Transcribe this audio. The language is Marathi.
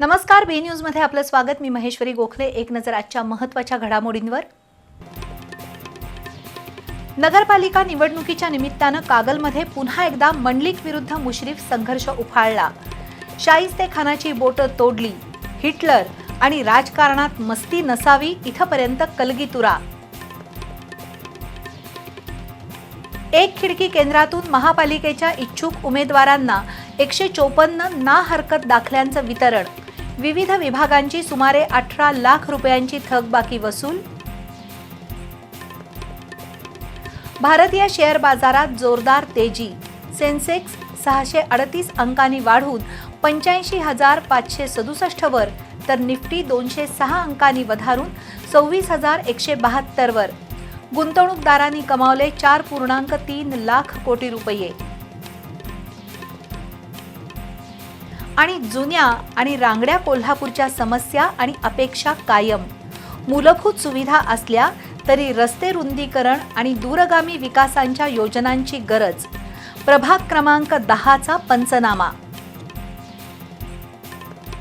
नमस्कार बी न्यूजमध्ये आपलं स्वागत. मी महेश्वरी गोखले एक नजर आजच्या महत्त्वाच्या घडामोडींवर. नगरपालिका निवडणुकीच्या निमित्तानं कागलमध्ये पुन्हा एकदा मंडलिक विरुद्ध मुश्रीफ संघर्ष उफाळला. शाईस्ते खानाची बोटं तोडली. हिटलर आणि राजकारणात मस्ती नसावी इथपर्यंत कलगीतुरा. एक खिडकी केंद्रातून महापालिकेच्या इच्छुक उमेदवारांना एकशे चोपन्न ना हरकत दाखल्यांचं वितरण. विविध विभागांची सुमारे अठरा लाख रुपयांची थकबाकी वसूल. भारतीय शेअर बाजारात जोरदार तेजी. सेन्सेक्स सहाशे अडतीस अंकांनी वाढून पंच्याऐंशी हजार पाचशे सदुसष्टवर तर निफ्टी दोनशे सहा अंकांनी वधारून सव्वीस हजार एकशे बहात्तरवर गुंतवणूकदारांनी कमावले चार पूर्णांक तीन लाख कोटी रुपये. आणि जुन्या आणि रांगड्या कोल्हापूरच्या समस्या आणि अपेक्षा कायम. मूलभूत सुविधा असल्या तरी रस्ते रुंदीकरण आणि दूरगामी विकासांच्या योजनांची गरज. प्रभाग क्रमांक दहाचा पंचनामा.